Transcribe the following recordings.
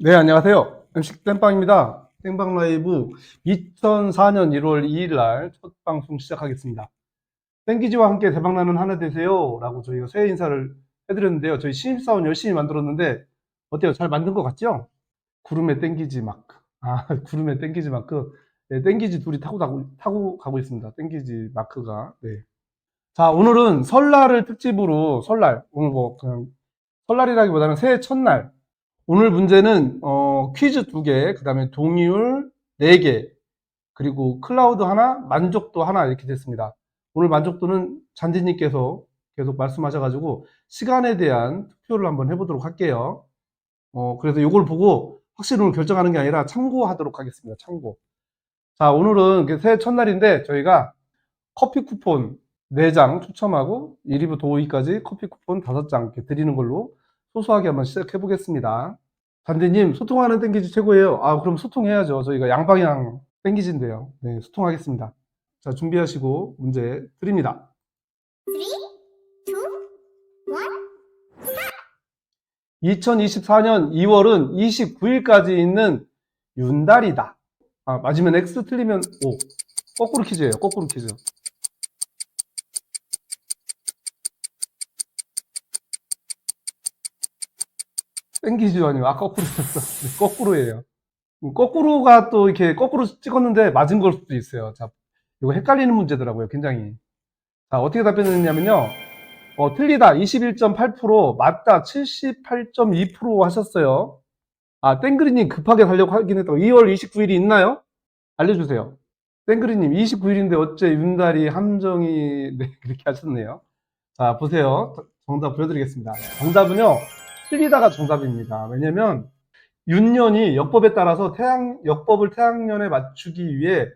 네, 안녕하세요. 음식 땜빵입니다. 땜빵 라이브 2004년 1월 2일 날 첫 방송 시작하겠습니다. 땡기지와 함께 대박나는 한해 되세요. 라고 저희가 새해 인사를 해드렸는데요. 저희 신입사원 열심히 만들었는데, 어때요? 잘 만든 것 같죠? 구름에 땡기지 마크. 아, 구름에 땡기지 마크. 네, 땡기지 둘이 타고, 가고, 타고 가고 있습니다. 땡기지 마크가. 네. 자, 오늘은 설날을 특집으로, 설날, 오늘 뭐, 그냥, 설날이라기보다는 새해 첫날, 오늘 문제는 어, 퀴즈 두 개, 그 다음에 동의율 네 개, 그리고 클라우드 하나, 만족도 하나 이렇게 됐습니다. 오늘 만족도는 잔디님께서 계속 말씀하셔가지고 시간에 대한 투표를 한번 해보도록 할게요. 어, 그래서 이걸 보고 확실히 오늘 결정하는 게 아니라 참고하도록 하겠습니다. 참고. 자, 오늘은 새해 첫날인데 저희가 커피 쿠폰 4장 추첨하고 1위부터 5위까지 커피 쿠폰 5장 이렇게 드리는 걸로 소소하게 한번 시작해 보겠습니다. 단대님, 소통하는 땡기지 최고예요. 아, 그럼 소통해야죠. 저희가 양방향 땡기지인데요. 네, 소통하겠습니다. 자, 준비하시고 문제 드립니다. 2024년 2월은 29일까지 있는 윤달이다. 아, 맞으면 X 틀리면 O. 거꾸로 퀴즈예요. 거꾸로 퀴즈. 땡기지도 아니고 아 거꾸로 했어. 네, 거꾸로예요. 음, 거꾸로가 또 이렇게 거꾸로 찍었는데 맞은 걸 수도 있어요. 자, 이거 헷갈리는 문제더라고요. 굉장히. 자, 어떻게 답변했냐면요. 어, 틀리다 21.8%, 맞다 78.2% 하셨어요. 아, 땡그리님 급하게 가려고 하긴 했다고. 2월 29일이 있나요? 알려주세요. 땡그리님 29일인데 어째 윤달이 함정이 네, 그렇게 하셨네요. 자, 보세요. 정답 보여드리겠습니다. 정답은요. 틀리다가 정답입니다. 왜냐면 윤년이 역법에 따라서 태양 역법을 태양년에 맞추기 위해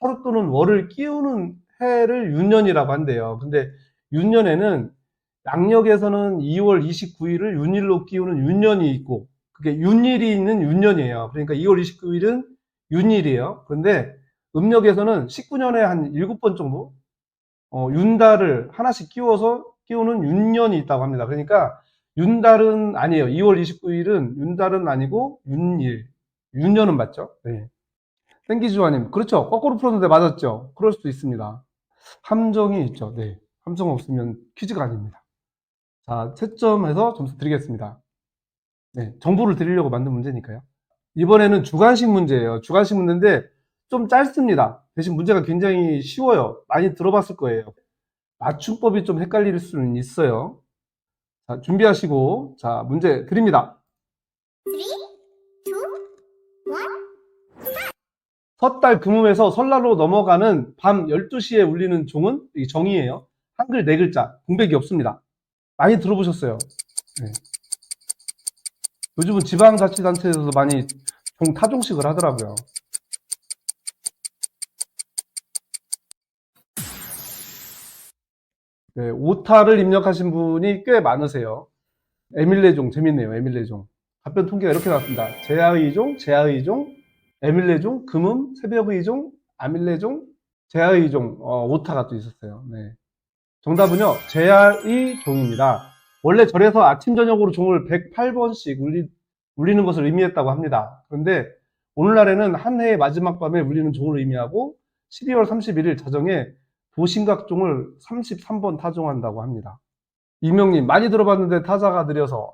하루 또는 월을 끼우는 해를 윤년이라고 한대요. 근데 윤년에는 양력에서는 2월 29일을 윤일로 끼우는 윤년이 있고 그게 윤일이 있는 윤년이에요. 그러니까 2월 29일은 윤일이에요. 그런데 음력에서는 19년에 한 7번 정도 어, 윤달을 하나씩 끼워서 끼우는 윤년이 있다고 합니다. 그러니까 윤달은 아니에요. 2월 29일은 윤달은 아니고 윤일. 윤년은 맞죠? 네. 땡기주아님. 그렇죠. 거꾸로 풀었는데 맞았죠? 그럴 수도 있습니다. 함정이 있죠. 네. 함정 없으면 퀴즈가 아닙니다. 자, 채점해서 점수 드리겠습니다. 네. 정보를 드리려고 만든 문제니까요. 이번에는 주관식 문제예요. 주관식 문제인데 좀 짧습니다. 대신 문제가 굉장히 쉬워요. 많이 들어봤을 거예요. 맞춤법이 좀 헷갈릴 수는 있어요. 자, 준비하시고, 자, 문제 드립니다. 섣달 금음에서 설날로 넘어가는 밤 12시에 울리는 종은 이 정이에요. 한글 네 글자, 공백이 없습니다. 많이 들어보셨어요. 네. 요즘은 지방자치단체에서도 많이 종 타종식을 하더라고요. 네, 오타를 입력하신 분이 꽤 많으세요. 에밀레종 재밌네요. 에밀레종. 답변 통계가 이렇게 나왔습니다. 제아의종, 제아의종, 에밀레종, 금음, 새벽의종, 아밀레종, 제아의종, 어, 오타가 또 있었어요. 네. 정답은요, 제아의종입니다. 원래 절에서 아침, 저녁으로 종을 108번씩 울리, 울리는 것을 의미했다고 합니다. 그런데 오늘날에는 한 해의 마지막 밤에 울리는 종을 의미하고 12월 31일 자정에 도심각종을 33번 타종한다고 합니다. 이명님, 많이 들어봤는데 타자가 느려서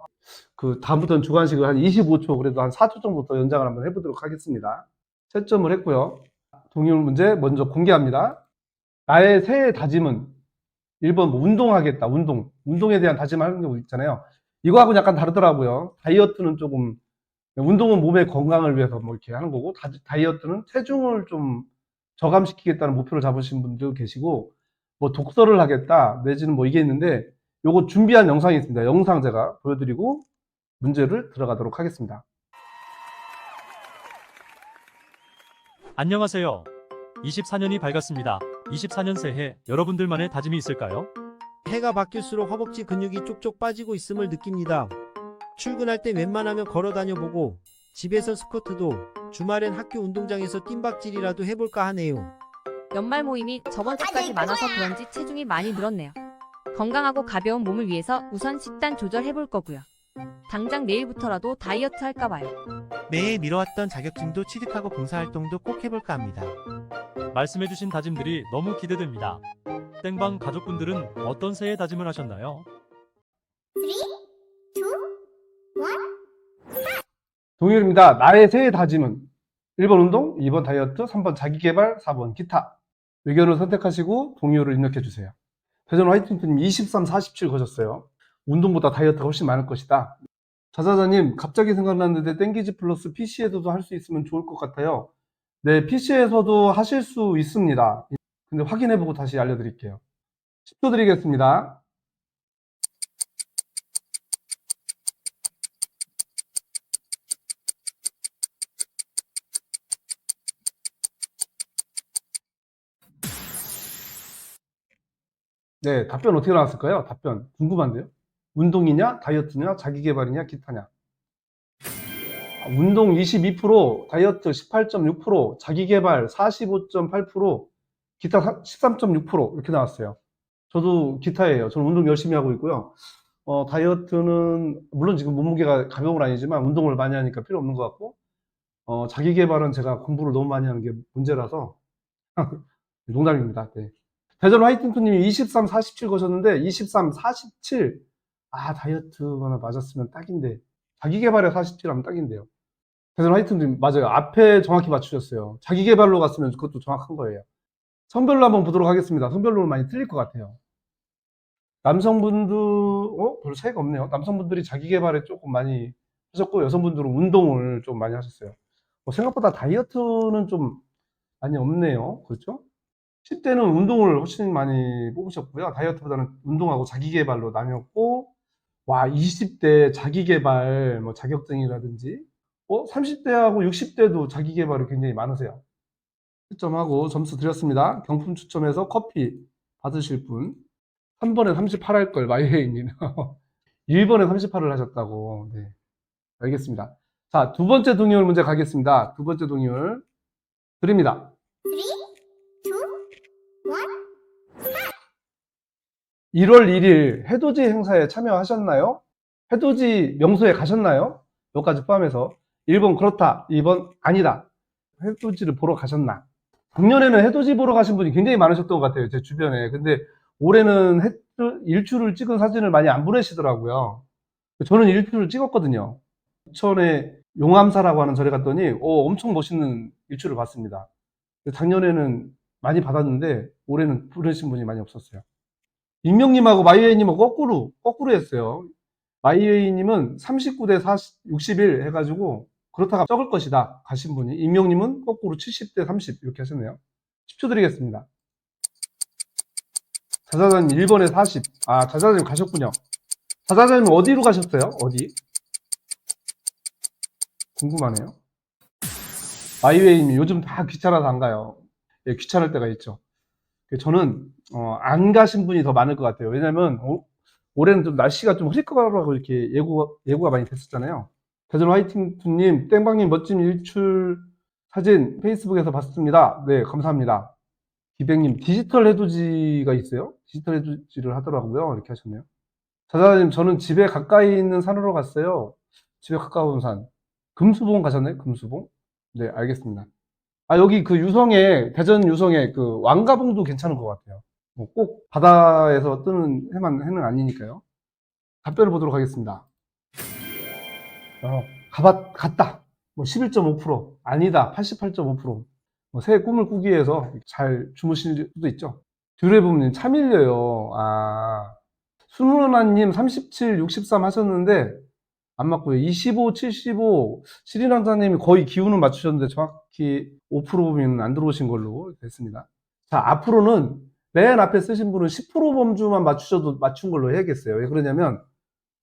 그 다음부터는 주관식을 한 25초 그래도 한 4초 정도 연장을 한번 해보도록 하겠습니다. 채점을 했고요. 동의물 문제 먼저 공개합니다. 나의 새해 다짐은 1번 뭐 운동하겠다. 운동. 운동에 대한 다짐을 하는 게 있잖아요. 이거하고는 약간 다르더라고요. 다이어트는 조금 운동은 몸의 건강을 위해서 뭐 이렇게 하는 거고 다, 다이어트는 체중을 좀 저감시키겠다는 목표를 잡으신 분도 계시고 뭐 독서를 하겠다 내지는 뭐 이게 있는데 요거 준비한 영상이 있습니다. 영상 제가 보여드리고 문제를 들어가도록 하겠습니다. 안녕하세요. 24년이 밝았습니다. 24년 새해 여러분들만의 다짐이 있을까요? 해가 바뀔수록 허벅지 근육이 쪽쪽 빠지고 있음을 느낍니다. 출근할 때 웬만하면 걸어 다녀보고 집에선 스쿼트도 주말엔 학교 운동장에서 뜀박질이라도 해볼까 하네요. 연말 모임이 저번 주까지 많아서 그런지 체중이 많이 늘었네요. 건강하고 가벼운 몸을 위해서 우선 식단 조절해볼 거고요. 당장 내일부터라도 다이어트 할까 봐요. 매해 미뤄왔던 자격증도 취득하고 봉사활동도 꼭 해볼까 합니다. 말씀해주신 다짐들이 너무 기대됩니다. 땡방 가족분들은 어떤 새해 다짐을 하셨나요? 동일입니다. 나의 새해 다짐은 1번 운동, 2번 다이어트, 3번 자기개발, 4번 기타. 의견을 선택하시고 동의어를 입력해 주세요. 대전 화이팅팀 23, 47 거셨어요. 운동보다 다이어트가 훨씬 많을 것이다. 자자자님, 갑자기 생각났는데 땡기지 플러스 PC에서도 할 수 있으면 좋을 것 같아요. 네, PC에서도 하실 수 있습니다. 근데 확인해보고 다시 알려드릴게요. 10초 드리겠습니다. 네, 답변 어떻게 나왔을까요? 답변 궁금한데요. 운동이냐, 다이어트냐, 자기개발이냐, 기타냐. 아, 운동 22%, 다이어트 18.6%, 자기개발 45.8%, 기타 13.6% 이렇게 나왔어요. 저도 기타예요. 저는 운동 열심히 하고 있고요. 어, 다이어트는 물론 지금 몸무게가 가벼운 건 아니지만 운동을 많이 하니까 필요 없는 것 같고, 어, 자기개발은 제가 공부를 너무 많이 하는 게 문제라서 농담입니다. 네. 대전 화이팅투님이 23, 47 거셨는데 23, 47. 아 다이어트가 맞았으면 딱인데 자기 개발에 47 하면 딱인데요. 대전 화이팅투님 맞아요. 앞에 정확히 맞추셨어요. 자기 개발로 갔으면 그것도 정확한 거예요. 성별로 한번 보도록 하겠습니다. 성별로 많이 틀릴 것 같아요. 남성분들 어 별로 차이가 없네요. 남성분들이 자기 개발에 조금 많이 하셨고 여성분들은 운동을 좀 많이 하셨어요. 뭐 생각보다 다이어트는 좀 많이 없네요. 그렇죠? 10대는 운동을 훨씬 많이 뽑으셨고요. 다이어트보다는 운동하고 자기개발로 나뉘었고, 와, 20대 자기개발, 뭐 자격증이라든지, 어, 30대하고 60대도 자기개발이 굉장히 많으세요. 추첨하고 점수 드렸습니다. 경품 추첨해서 커피 받으실 분. 3번에 38 할 걸, 마이웨이님. 1번에 38을 하셨다고. 네. 알겠습니다. 자, 두 번째 동의율 문제 가겠습니다. 두 번째 동의율 드립니다. 1월 1일 해돋이 행사에 참여하셨나요? 해돋이 명소에 가셨나요? 여기까지 포함해서 1번 그렇다, 2번 아니다. 해돋이를 보러 가셨나? 작년에는 해돋이 보러 가신 분이 굉장히 많으셨던 것 같아요, 제 주변에. 근데 올해는 해, 일출을 찍은 사진을 많이 안 보내시더라고요. 저는 일출을 찍었거든요. 부천에 용암사라고 하는 절에 갔더니 어, 엄청 멋있는 일출을 봤습니다. 작년에는 많이 받았는데 올해는 보내신 분이 많이 없었어요. 임명님하고 마이웨이님은 거꾸로, 거꾸로 했어요. 마이웨이님은 39대 40, 61 해가지고, 그렇다가 적을 것이다. 가신 분이. 임명님은 거꾸로 70대 30 이렇게 하셨네요. 10초 드리겠습니다. 자자자님 1번에 40. 아, 자자자님 가셨군요. 자자자님 어디로 가셨어요? 어디? 궁금하네요. 마이웨이님 요즘 다 귀찮아서 안 가요. 예, 귀찮을 때가 있죠. 저는 어, 안 가신 분이 더 많을 것 같아요. 왜냐면 어, 올해는 좀 날씨가 좀 흐릴 거라고 이렇게 예고 예고가 많이 됐었잖아요. 대전 화이팅님, 땡방님 멋진 일출 사진 페이스북에서 봤습니다. 네, 감사합니다. 기백님 디지털 해돋이가 있어요? 디지털 해돋이를 하더라고요. 이렇게 하셨네요. 자자님, 저는 집에 가까이 있는 산으로 갔어요. 집에 가까운 산. 금수봉 가셨나요? 금수봉? 네, 알겠습니다. 아, 여기 그 유성에, 대전 유성에 그 왕가봉도 괜찮은 것 같아요. 뭐 꼭 바다에서 뜨는 해만, 해는 아니니까요. 답변을 보도록 하겠습니다. 어, 가봤, 갔다. 뭐 11.5%. 아니다. 88.5%. 뭐 새해 꿈을 꾸기 위해서 잘 주무실 수도 있죠. 듀레부님 참 밀려요. 아. 순우나님 37, 63 하셨는데, 안 맞고요. 25, 75, 시리랑자님이 거의 기운을 맞추셨는데 정확히 5% 보면 안 들어오신 걸로 됐습니다. 자, 앞으로는 맨 앞에 쓰신 분은 10% 범주만 맞추셔도 맞춘 걸로 해야겠어요. 왜 그러냐면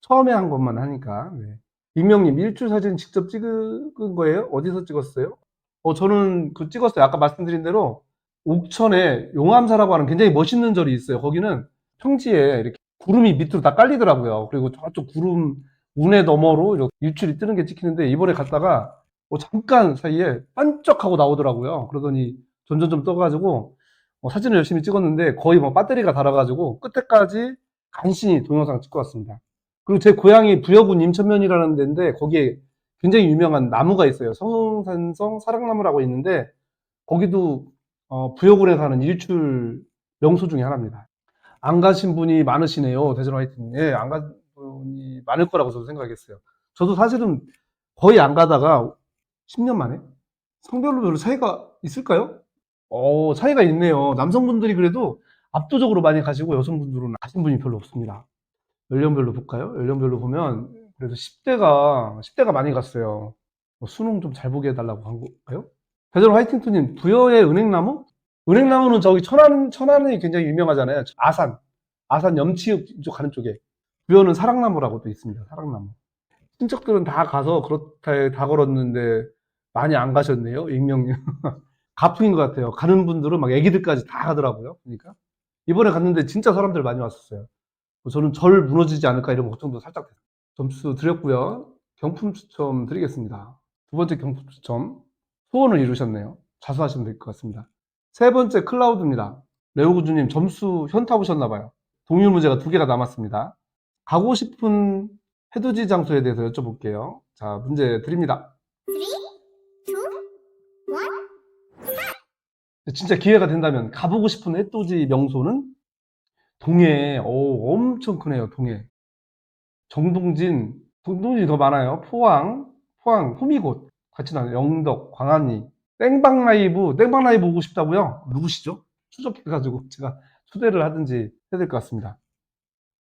처음에 한 것만 하니까. 네. 익명님, 일출 사진 직접 찍은 거예요? 어디서 찍었어요? 어, 저는 그 찍었어요. 아까 말씀드린 대로 옥천에 용암사라고 하는 굉장히 멋있는 절이 있어요. 거기는 평지에 이렇게 구름이 밑으로 다 깔리더라고요. 그리고 저쪽 구름 운의 너머로 이렇게 일출이 뜨는 게 찍히는데 이번에 갔다가 뭐 잠깐 사이에 반짝하고 나오더라고요. 그러더니 점점점 떠가지고 어, 사진을 열심히 찍었는데 거의 뭐 배터리가 닳아가지고 끝에까지 간신히 동영상 찍고 왔습니다. 그리고 제 고향이 부여군 임천면이라는 데인데 거기에 굉장히 유명한 나무가 있어요. 성산성 사랑나무라고 있는데 거기도 어, 부여군에 사는 일출 명소 중에 하나입니다. 안 가신 분이 많으시네요. 대전 화이팅. 예, 안간 분이 많을 거라고 저도 생각했어요. 저도 사실은 거의 안 가다가 10년 만에 성별로 별로 차이가 있을까요? 어, 차이가 있네요. 남성분들이 그래도 압도적으로 많이 가시고 여성분들은 가신 분이 별로 없습니다. 연령별로 볼까요? 연령별로 보면 그래도 10대가 10대가 많이 갔어요. 뭐 수능 좀 잘 보게 해달라고 한 건가요? 대전 화이팅투님 부여의 은행나무? 은행나무는 저기 천안 천안이 굉장히 유명하잖아요. 아산 아산 염치읍 쪽 가는 쪽에 부여는 사랑나무라고 또 있습니다. 사랑나무. 친척들은 다 가서 그렇다 다 걸었는데 많이 안 가셨네요. 익명님. 가풍인 것 같아요. 가는 분들은 막 애기들까지 다 가더라고요. 그러니까 이번에 갔는데 진짜 사람들 많이 왔었어요. 저는 절 무너지지 않을까 이런 걱정도 살짝 됐어요. 점수 드렸고요. 경품 추첨 드리겠습니다. 두 번째 경품 추첨. 소원을 이루셨네요. 자수하시면 될 것 같습니다. 세 번째 클라우드입니다. 레오구주님 점수 현타 보셨나봐요. 동일 문제가 두 개가 남았습니다. 가고 싶은 해돋이 장소에 대해서 여쭤볼게요. 자, 문제 드립니다. 진짜 기회가 된다면 가보고 싶은 해돋이 명소는 동해, 오, 엄청 크네요, 동해. 정동진, 정동진이 더 많아요. 포항, 포항, 호미곶, 같이 나요. 영덕, 광안리, 땡방 라이브, 땡방 라이브 오고 싶다고요? 누구시죠? 추적해가지고 제가 초대를 하든지 해야 될 것 같습니다.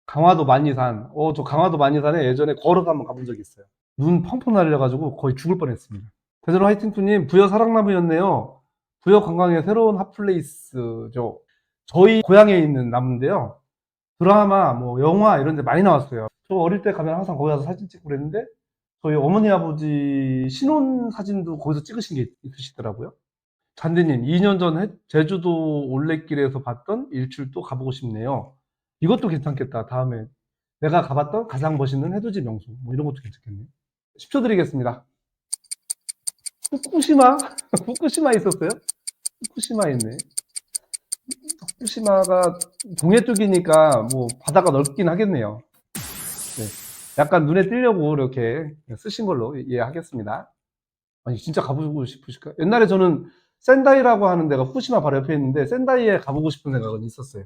강화도 만이산, 어, 저 강화도 만이산에 예전에 걸어서 한번 가본 적이 있어요. 눈 펑펑 날려가지고 거의 죽을 뻔했습니다. 대전 화이팅투님, 부여 사랑나무였네요. 부여 관광의 새로운 핫플레이스죠. 저희 고향에 있는 나무인데요. 드라마, 뭐 영화 이런 데 많이 나왔어요. 저 어릴 때 가면 항상 거기 가서 사진 찍고 그랬는데 저희 어머니 아버지 신혼 사진도 거기서 찍으신 게 있으시더라고요. 잔디님, 2년 전 해- 제주도 올레길에서 봤던 일출도 가보고 싶네요. 이것도 괜찮겠다. 다음에 내가 가봤던 가장 멋있는 해돋이 명소. 뭐 이런 것도 괜찮겠네요. 10초 드리겠습니다. 후쿠시마? 후쿠시마 있었어요? 후쿠시마 있네. 후쿠시마가 동해 쪽이니까 뭐 바다가 넓긴 하겠네요. 네. 약간 눈에 띄려고 이렇게 쓰신 걸로 이해하겠습니다. 아니 진짜 가보고 싶으실까요? 옛날에 저는 센다이라고 하는 데가 후쿠시마 바로 옆에 있는데 센다이에 가보고 싶은 생각은 있었어요.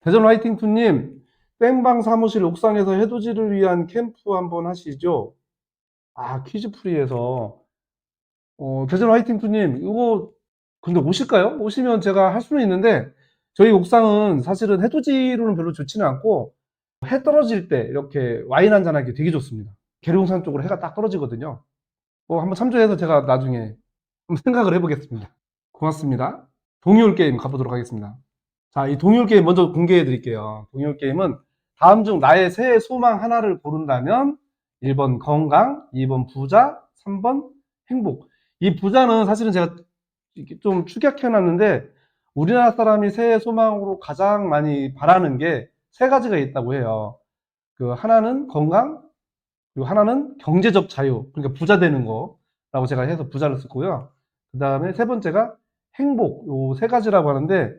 대전 화이팅 투님 땡방 사무실 옥상에서 해돋이를 위한 캠프 한번 하시죠. 아 퀴즈풀이에서 어, 대전 화이팅 투님 이거 근데 오실까요? 오시면 제가 할 수는 있는데 저희 옥상은 사실은 해돋이로는 별로 좋지는 않고 해 떨어질 때 이렇게 와인 한잔 하기 되게 좋습니다. 계룡산 쪽으로 해가 딱 떨어지거든요. 뭐 한번 참조해서 제가 나중에 한번 생각을 해보겠습니다. 고맙습니다. 동요울 게임 가보도록 하겠습니다. 자, 이 동요울 게임 먼저 공개해 드릴게요. 동요울 게임은 다음 중 나의 새해 소망 하나를 고른다면 1번 건강, 2번 부자, 3번 행복. 이 부자는 사실은 제가 좀 축약해 놨는데 우리나라 사람이 새해 소망으로 가장 많이 바라는 게 세 가지가 있다고 해요. 그 하나는 건강, 그리고 하나는 경제적 자유, 그러니까 부자 되는 거라고 제가 해서 부자를 쓰고요. 그 다음에 세 번째가 행복, 요 세 가지라고 하는데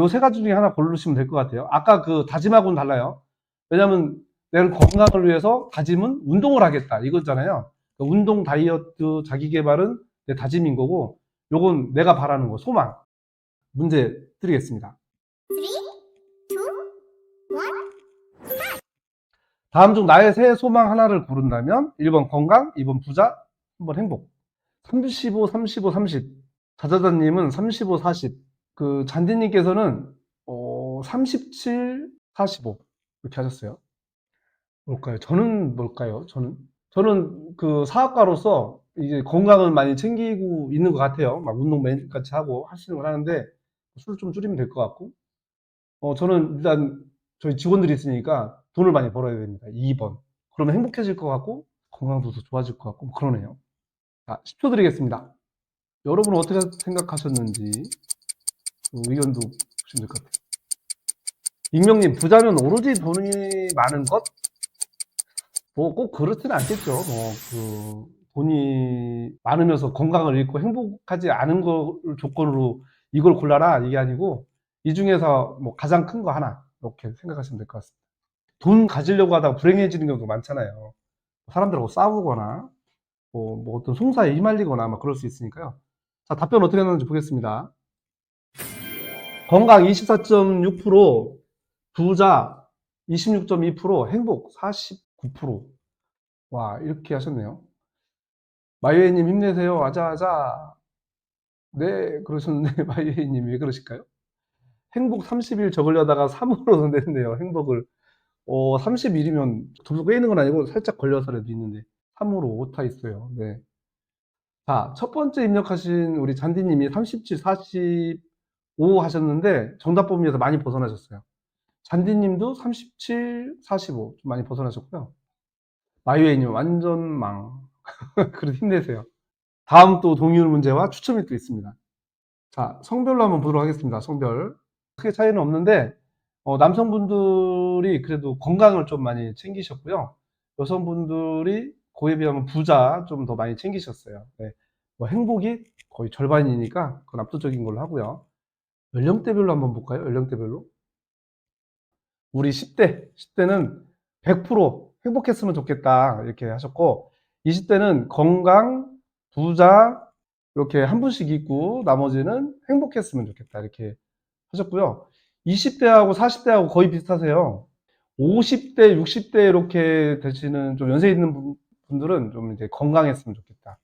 요 세 가지 중에 하나 고르시면 될 것 같아요. 아까 그 다짐하고는 달라요. 왜냐하면 내가 건강을 위해서 다짐은 운동을 하겠다 이거잖아요. 그러니까 운동, 다이어트, 자기 개발은 내 다짐인 거고, 요건 내가 바라는 거, 소망. 문제 드리겠습니다. 다음 중 나의 새해 소망 하나를 고른다면 1번 건강, 2번 부자, 3번 행복. 35, 35, 30. 자자자님은 35, 40. 그 잔디님께서는 어, 37, 45 이렇게 하셨어요. 뭘까요? 저는 뭘까요? 저는 저는 그 사업가로서 이제 건강을 많이 챙기고 있는 것 같아요. 막 운동 매일 같이 하고 하시는 걸 하는데 술을 좀 줄이면 될 것 같고. 어, 저는 일단 저희 직원들이 있으니까 돈을 많이 벌어야 됩니다. 2번. 그러면 행복해질 것 같고 건강도 더 좋아질 것 같고 뭐 그러네요. 자, 10초 드리겠습니다. 여러분은 어떻게 생각하셨는지 그 의견도 될것 같아요. 익명님, 부자는 오로지 돈이 많은 것? 뭐 꼭 그렇지는 않겠죠. 뭐 그 돈이 많으면서 건강을 잃고 행복하지 않은 걸 조건으로 이걸 골라라 이게 아니고 이 중에서 뭐 가장 큰 거 하나 이렇게 생각하시면 될 것 같습니다. 돈 가지려고 하다가 불행해지는 경우도 많잖아요. 사람들하고 싸우거나, 뭐, 뭐 어떤 송사에 휘말리거나 막 그럴 수 있으니까요. 자, 답변 어떻게 나오는지 보겠습니다. 건강 24.6%, 부자 26.2%, 행복 49%. 와, 이렇게 하셨네요. 마이웨이님 힘내세요. 아자아자. 네, 그러셨는데, 마이웨이님 왜 그러실까요? 행복 30일 적으려다가 3으로 냈네요. 행복을. 어, 30일이면 점수 꿰는 건 아니고 살짝 걸려서라도 있는데 3으로 오타 있어요. 네. 자, 첫 번째 입력하신 우리 잔디님이 37, 45 하셨는데 정답 범위에서 많이 벗어나셨어요. 잔디님도 37, 45 좀 많이 벗어나셨고요. 마이웨이님 완전 망. 그래도 힘내세요. 다음 또 동의율 문제와 추첨이 또 있습니다. 자, 성별로 한번 보도록 하겠습니다. 성별. 크게 차이는 없는데, 어, 남성분들이 그래도 건강을 좀 많이 챙기셨고요. 여성분들이 그에 비하면 부자 좀 더 많이 챙기셨어요. 네. 뭐 행복이 거의 절반이니까 그건 압도적인 걸로 하고요. 연령대별로 한번 볼까요? 연령대별로. 우리 10대, 10대는 100% 행복했으면 좋겠다. 이렇게 하셨고, 20대는 건강, 부자, 이렇게 한 분씩 있고, 나머지는 행복했으면 좋겠다. 이렇게 하셨고요. 20대하고 40대하고 거의 비슷하세요. 50대, 60대 이렇게 되시는 좀 연세 있는 분- 분들은 좀 이제 건강했으면 좋겠다.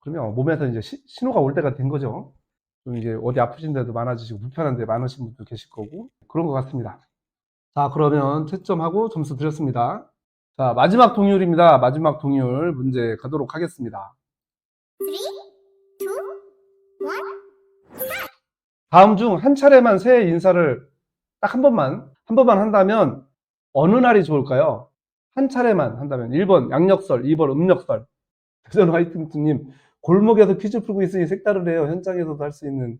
그러면 몸에서 이제 시- 신호가 올 때가 된 거죠. 좀 이제 어디 아프신 데도 많아지시고 불편한 데 많으신 분도 계실 거고 그런 것 같습니다. 자, 그러면 채점하고 점수 드렸습니다. 자, 마지막 동률입니다. 마지막 동률 문제 가도록 하겠습니다. 다음 중 한 차례만 새해 인사를 딱 한 번만, 한 번만 한다면 어느 날이 좋을까요? 한 차례만 한다면 1번 양력설, 2번 음력설. 대전 화이팅투님 골목에서 퀴즈 풀고 있으니 색다르네요. 현장에서도 할 수 있는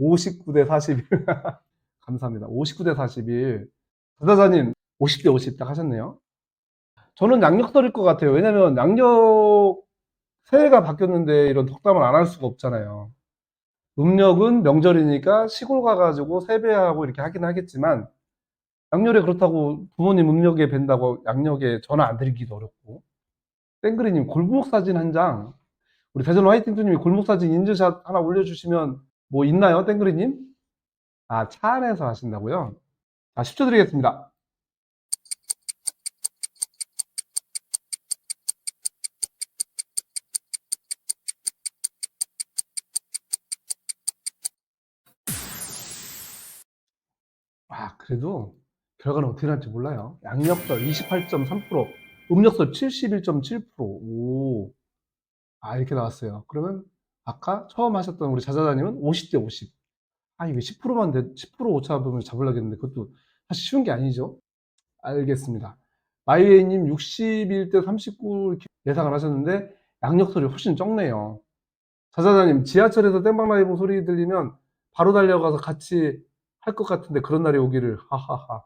59대 41. 감사합니다. 59대 41. 부사자님 50대 50딱 하셨네요. 저는 양력설일 것 같아요. 왜냐면 양력 새해가 바뀌었는데 이런 덕담을 안 할 수가 없잖아요. 음력은 명절이니까 시골 가가지고 세배하고 이렇게 하긴 하겠지만 양력에 그렇다고 부모님 음력에 뵌다고 양력에 전화 안 드리기도 어렵고 땡그리님 골목 사진 한 장 우리 대전 화이팅투님이 골목 사진 인증샷 하나 올려주시면 뭐 있나요 땡그리님? 아 차 안에서 하신다고요? 자 10초 드리겠습니다 아, 그래도 결과는 어떻게 날지 몰라요. 양력설 28.3%, 음력설 71.7%. 오. 아, 이렇게 나왔어요. 그러면 아까 처음 하셨던 우리 자자자님은 50대 50. 아, 이게 10%만 돼, 10% 오차 범위 잡으려겠는데 그것도 사실 쉬운 게 아니죠. 알겠습니다. 마이웨이님 61대 39 이렇게 예상을 하셨는데 양력설이 훨씬 적네요. 자자자님 지하철에서 땡방 라이브 소리 들리면 바로 달려가서 같이 할 것 같은데 그런 날이 오기를 하하하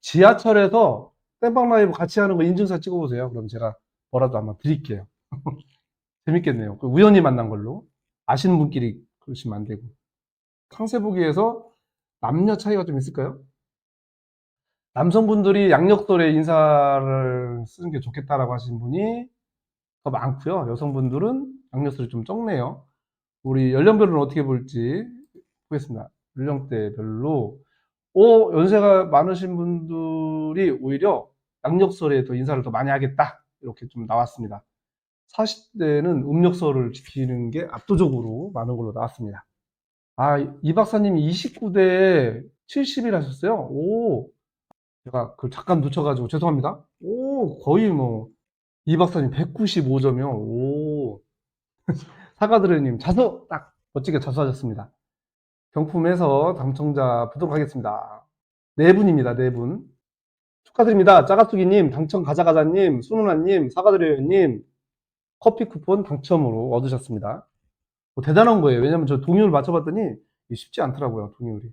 지하철에서 땡방 라이브 같이 하는 거 인증샷 찍어보세요 그럼 제가 뭐라도 아마 드릴게요 재밌겠네요. 그 우연히 만난 걸로. 아시는 분끼리 그러시면 안 되고. 상세 보기에서 남녀 차이가 좀 있을까요? 남성분들이 양력설에 인사를 쓰는 게 좋겠다라고 하신 분이 더 많고요. 여성분들은 양력설이 좀 적네요. 우리 연령별로는 어떻게 볼지 보겠습니다. 연령대별로. 오 연세가 많으신 분들이 오히려 양력설에 더 인사를 더 많이 하겠다. 이렇게 좀 나왔습니다 40대는 음력설을 지키는 게 압도적으로 많은 걸로 나왔습니다 아 이 박사님이 29대에 70일 하셨어요 오 제가 그 잠깐 놓쳐가지고 죄송합니다 오 거의 뭐 이 박사님 195점이요 오 사과드려님 자수 딱 멋지게 자수하셨습니다 경품에서 당첨자 보도록 하겠습니다. 네 분입니다. 네 분. 축하드립니다. 짜가뚜기님, 당첨 가자가자님, 수누나님, 사과드려요님, 커피 쿠폰 당첨으로 얻으셨습니다. 뭐 대단한 거예요. 왜냐면 저 동의율 맞춰봤더니 쉽지 않더라고요. 동의율이.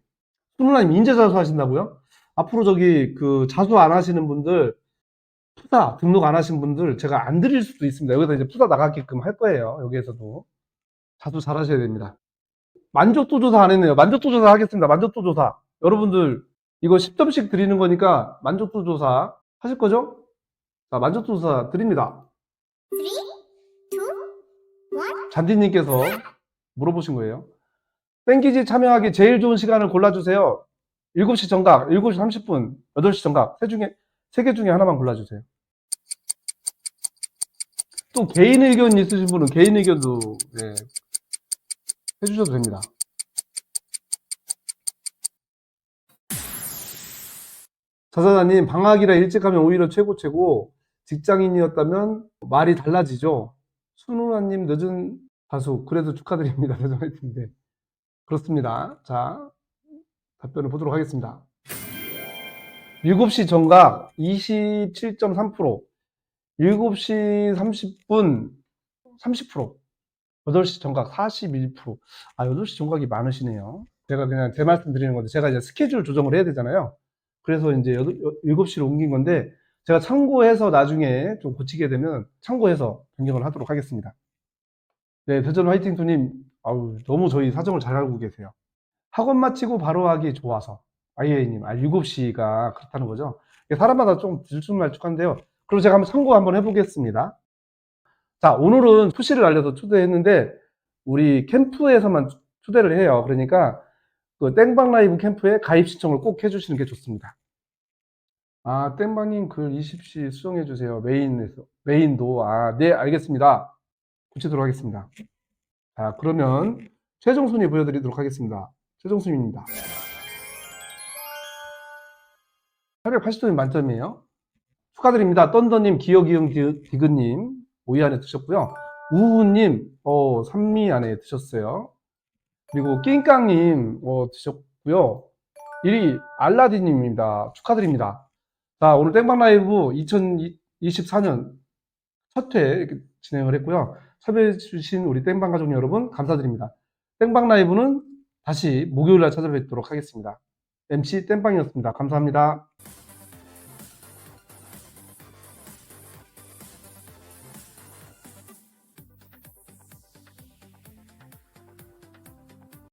수누나님 인재 자수 하신다고요? 앞으로 저기 그 자수 안 하시는 분들, 푸사 등록 안 하신 분들 제가 안 드릴 수도 있습니다. 여기다 이제 푸사 나가게끔 할 거예요. 여기에서도. 자수 잘 하셔야 됩니다. 만족도 조사 안 했네요. 만족도 조사 하겠습니다. 만족도 조사. 여러분들 이거 10점씩 드리는 거니까 만족도 조사 하실 거죠? 자, 만족도 조사 드립니다. 잔디님께서 물어보신 거예요. 땡기지 참여하기 제일 좋은 시간을 골라주세요. 7시 정각, 7시 30분, 8시 정각, 세 중에, 세 개 중에 하나만 골라주세요. 또 개인 의견 있으신 분은 개인 의견도, 네, 해주셔도 됩니다. 자사다님, 방학이라 일찍 하면 오히려 최고 최고, 직장인이었다면 말이 달라지죠. 순우나님 늦은 가수, 그래도 축하드립니다. 텐데. 그렇습니다. 자, 답변을 보도록 하겠습니다. 7시 정각 27.3%, 7시 30분 30%, 8시 정각 41%. 아, 8시 정각이 많으시네요. 제가 그냥 제 말씀 드리는 건데, 제가 이제 스케줄 조정을 해야 되잖아요. 그래서 이제 7시로 옮긴 건데, 제가 참고해서 나중에 좀 고치게 되면 참고해서 변경을 하도록 하겠습니다. 네, 대전 화이팅 투님, 아우, 너무 저희 사정을 잘 알고 계세요. 학원 마치고 바로 하기 좋아서. 아이에이님, 아, 7시가 그렇다는 거죠. 이게 사람마다 좀 들쭉날쭉한데요. 그럼 제가 한번 참고 한번 해보겠습니다. 자, 오늘은 푸시를 알려서 초대했는데, 우리 캠프에서만 초대를 해요. 그러니까, 그 땡방 라이브 캠프에 가입 신청을 꼭 해주시는 게 좋습니다. 아, 땡방님 글 20시 수정해 주세요. 메인에서, 메인도. 아, 네, 알겠습니다. 고치도록 하겠습니다. 자, 그러면 최종 순위 보여드리도록 하겠습니다. 최종 순위입니다. 880점이 만점이에요. 축하드립니다. 떤더님, 기어기응 디- 디그님, 5위 안에 드셨고요. 우우님, 어, 3위 안에 드셨어요. 그리고 낑깡님, 어, 드셨고요. 1위 알라딘님입니다. 축하드립니다. 자, 오늘 땡방 라이브 2024년 첫 회 진행을 했고요. 섭외해주신 우리 땡방 가족 여러분, 감사드립니다. 땡방 라이브는 다시 목요일 날 찾아뵙도록 하겠습니다. MC 땡방이었습니다. 감사합니다.